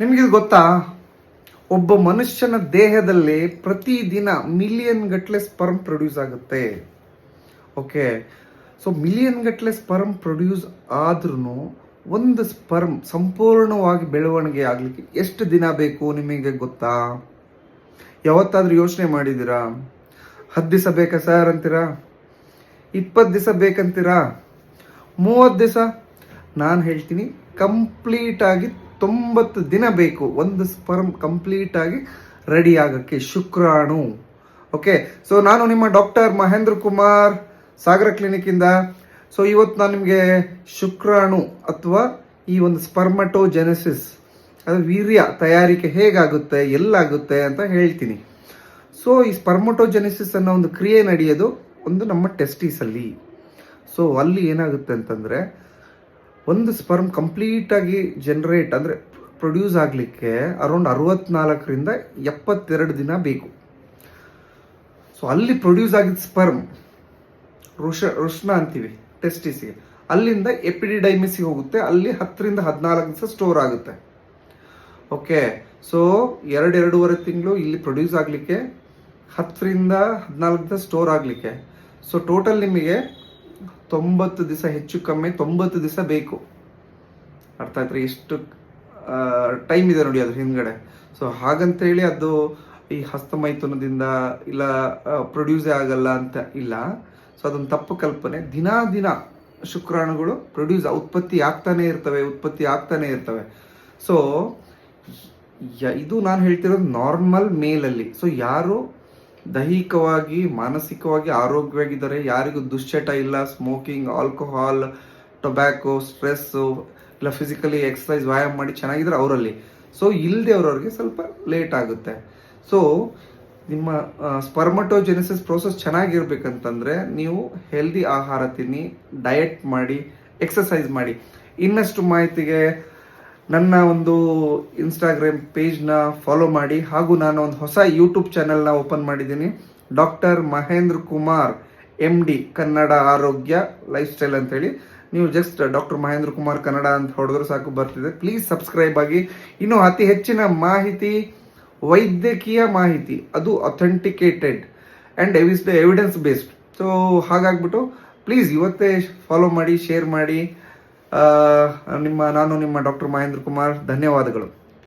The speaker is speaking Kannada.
ನಿಮಗಿದು ಗೊತ್ತಾ? ಒಬ್ಬ ಮನುಷ್ಯನ ದೇಹದಲ್ಲಿ ಪ್ರತಿದಿನ ಮಿಲಿಯನ್ ಗಟ್ಟಲೆ ಸ್ಪರ್ಮ್ ಪ್ರೊಡ್ಯೂಸ್ ಆಗುತ್ತೆ. ಓಕೆ ಸೊ ಮಿಲಿಯನ್ ಗಟ್ಟಲೆ ಸ್ಪರ್ಮ್ ಪ್ರೊಡ್ಯೂಸ್ ಆದ್ರೂ ಒಂದು ಸ್ಪರ್ಮ್ ಸಂಪೂರ್ಣವಾಗಿ ಬೆಳವಣಿಗೆ ಆಗಲಿಕ್ಕೆ ಎಷ್ಟು ದಿನ ಬೇಕು ನಿಮಗೆ ಗೊತ್ತಾ? ಯಾವತ್ತಾದರೂ ಯೋಚನೆ ಮಾಡಿದ್ದೀರಾ? ಹತ್ತು ದಿವಸ ಬೇಕಾ ಸರ್ ಅಂತೀರಾ? ಇಪ್ಪತ್ತು ದಿವಸ ಬೇಕಂತೀರಾ? ಮೂವತ್ತು ದಿವಸ? ನಾನು ಹೇಳ್ತೀನಿ ಕಂಪ್ಲೀಟ್ ಆಗಿ ತೊಂಬತ್ತು ದಿನ ಬೇಕು. ಒಂದು ಸ್ಪರ್ಮ್ ಕಂಪ್ಲೀಟ್ ಆಗಿ ರೆಡಿ ಆಗಕ್ಕೆ ಶುಕ್ರಾಣು. ಓಕೆ ಸೊ ನಾನು ನಿಮ್ಮ ಡಾಕ್ಟರ್ ಮಹೇಂದ್ರ ಕುಮಾರ್ ಸಾಗರ ಕ್ಲಿನಿಕ್ಕಿಂದ ಸೊ ಇವತ್ತು ನಾನು ನಿಮಗೆ ಶುಕ್ರಾಣು ಅಥವಾ ಈ ಒಂದು ಸ್ಪರ್ಮಟೋಜೆನೆಸಿಸ್ ಅದು ವೀರ್ಯ ತಯಾರಿಕೆ ಹೇಗಾಗುತ್ತೆ, ಎಲ್ಲಾಗುತ್ತೆ ಅಂತ ಹೇಳ್ತೀನಿ. ಸೊ ಈ ಸ್ಪರ್ಮಟೋಜೆನೆಸಿಸ್ ಅನ್ನೋ ಒಂದು ಕ್ರಿಯೆ ನಡೆಯೋದು ಒಂದು ನಮ್ಮ ಟೆಸ್ಟೀಸ್ ಅಲ್ಲಿ. ಸೊ ಅಲ್ಲಿ ಏನಾಗುತ್ತೆ ಅಂತಂದ್ರೆ ಒಂದು ಸ್ಪರ್ಮ್ ಕಂಪ್ಲೀಟ್ ಆಗಿ ಜನರೇಟ್ ಅಂದ್ರೆ ಪ್ರೊಡ್ಯೂಸ್ ಆಗಲಿಕ್ಕೆ ಅರೌಂಡ್ ಅರವತ್ನಾಲ್ಕರಿಂದ ಎಪ್ಪತ್ತೆರಡು ದಿನ ಬೇಕು. ಸೊ ಅಲ್ಲಿ ಪ್ರೊಡ್ಯೂಸ್ ಆಗಿದ್ದ ಸ್ಪರ್ಮ್ ಋಷ ಋಷ್ಣ ಅಂತೀವಿ ಟೆಸ್ಟಿಸ್ಗೆ ಅಲ್ಲಿಂದ ಎಪಿಡಿಡೈಮಿಸಿಗೆ ಹೋಗುತ್ತೆ, ಅಲ್ಲಿ ಹತ್ತರಿಂದ ಹದಿನಾಲ್ಕು ದಿವಸ ಸ್ಟೋರ್ ಆಗುತ್ತೆ. ಓಕೆ ಸೊ ಎರಡೆರಡೂವರೆ ತಿಂಗಳು ಇಲ್ಲಿ ಪ್ರೊಡ್ಯೂಸ್ ಆಗಲಿಕ್ಕೆ ಹತ್ತರಿಂದ ಹದಿನಾಲ್ಕು ದಿವಸ ಸ್ಟೋರ್ ಆಗಲಿಕ್ಕೆ. ಸೊ ಟೋಟಲ್ ನಿಮಗೆ ತೊಂಬತ್ತು ದಿವಸ ಹೆಚ್ಚು ಕಮ್ಮಿ, ತೊಂಬತ್ತು ದಿವಸ ಬೇಕು. ಅರ್ಥ ಆಯ್ತು ಎಷ್ಟು ಟೈಮ್ ಇದೆ ನೋಡಿ ಅದ್ರ ಹಿಂದ್ಗಡೆ. ಸೊ ಹಾಗಂತೇಳಿ ಅದು ಈ ಹಸ್ತಮೈಥುನದಿಂದ ಇಲ್ಲ ಪ್ರೊಡ್ಯೂಸೇ ಆಗಲ್ಲ ಅಂತ ಇಲ್ಲ. ಸೊ ಅದೊಂದು ತಪ್ಪು ಕಲ್ಪನೆ. ದಿನಾ ದಿನ ಶುಕ್ರಾಣುಗಳು ಪ್ರೊಡ್ಯೂಸ್ ಉತ್ಪತ್ತಿ ಆಗ್ತಾನೆ ಇರ್ತವೆ, ಉತ್ಪತ್ತಿ ಆಗ್ತಾನೆ ಇರ್ತವೆ. ಸೊ ಇದು ನಾನು ಹೇಳ್ತಿರೋದು ನಾರ್ಮಲ್ ಮೇಲಲ್ಲಿ. ಸೊ ಯಾರು ದೈಹಿಕವಾಗಿ, ಮಾನಸಿಕವಾಗಿ ಆರೋಗ್ಯವಾಗಿದ್ದಾರೆ ಯಾರಿಗೂ ದುಶ್ಚಟ ಇಲ್ಲ. ಸ್ಮೋಕಿಂಗ್ ಆಲ್ಕೋಹಾಲ್ ಟೊಬ್ಯಾಕೋ ಸ್ಟ್ರೆಸ್ಸು ಇಲ್ಲ ಫಿಸಿಕಲಿ ಎಕ್ಸಸೈಸ್ ವ್ಯಾಯಾಮ ಮಾಡಿ ಚೆನ್ನಾಗಿದ್ರೆ ಅವರಲ್ಲಿ. ಸೊ ಇಲ್ಲದೆ ಅವ್ರವ್ರಿಗೆ ಸ್ವಲ್ಪ ಲೇಟ್ ಆಗುತ್ತೆ. ಸೊ ನಿಮ್ಮ ಸ್ಪರ್ಮಟೋಜೆನಿಸಿಸ್ ಪ್ರೋಸೆಸ್ ಚೆನ್ನಾಗಿರ್ಬೇಕಂತಂದ್ರೆ ನೀವು ಹೆಲ್ದಿ ಆಹಾರ ತಿನ್ನಿ ಡಯಟ್ ಮಾಡಿ ಎಕ್ಸಸೈಸ್ ಮಾಡಿ. ಇನ್ನಷ್ಟು ಮಾಹಿತಿಗೆ ನನ್ನ ಒಂದು ಇನ್ಸ್ಟಾಗ್ರಾಮ್ ಪೇಜ್ನ ಫಾಲೋ ಮಾಡಿ ಹಾಗೂ ನಾನು ಒಂದು ಹೊಸ ಯೂಟ್ಯೂಬ್ ಚಾನೆಲ್ನ ಓಪನ್ ಮಾಡಿದ್ದೀನಿ. Doctor Mahendra Kumar M D Kannada ಆರೋಗ್ಯ ಲೈಫ್ ಸ್ಟೈಲ್ ಅಂತೇಳಿ. ನೀವು ಜಸ್ಟ್ ಡಾಕ್ಟರ್ ಮಹೇಂದ್ರ ಕುಮಾರ್ ಕನ್ನಡ ಅಂತ ಹೊಡೆದ್ರೆ ಸಾಕು, ಬರ್ತಿದೆ. ಪ್ಲೀಸ್ ಸಬ್ಸ್ಕ್ರೈಬ್ ಆಗಿ. ಇನ್ನು ಅತಿ ಹೆಚ್ಚಿನ ಮಾಹಿತಿ, ವೈದ್ಯಕೀಯ ಮಾಹಿತಿ, ಅದು ಅಥೆಂಟಿಕೇಟೆಡ್ ಆ್ಯಂಡ್ ಎವಿಸ್ ಎವಿಡೆನ್ಸ್ ಬೇಸ್ಡ್ ಸೊ ಹಾಗಾಗ್ಬಿಟ್ಟು ಪ್ಲೀಸ್ ಇವತ್ತೇ ಫಾಲೋ ಮಾಡಿ ಶೇರ್ ಮಾಡಿ. ನಿಮ್ಮ ನಾನು ನಿಮ್ಮ ಡಾಕ್ಟರ್ ಮಹೇಂದ್ರ ಕುಮಾರ್ ಧನ್ಯವಾದಗಳು.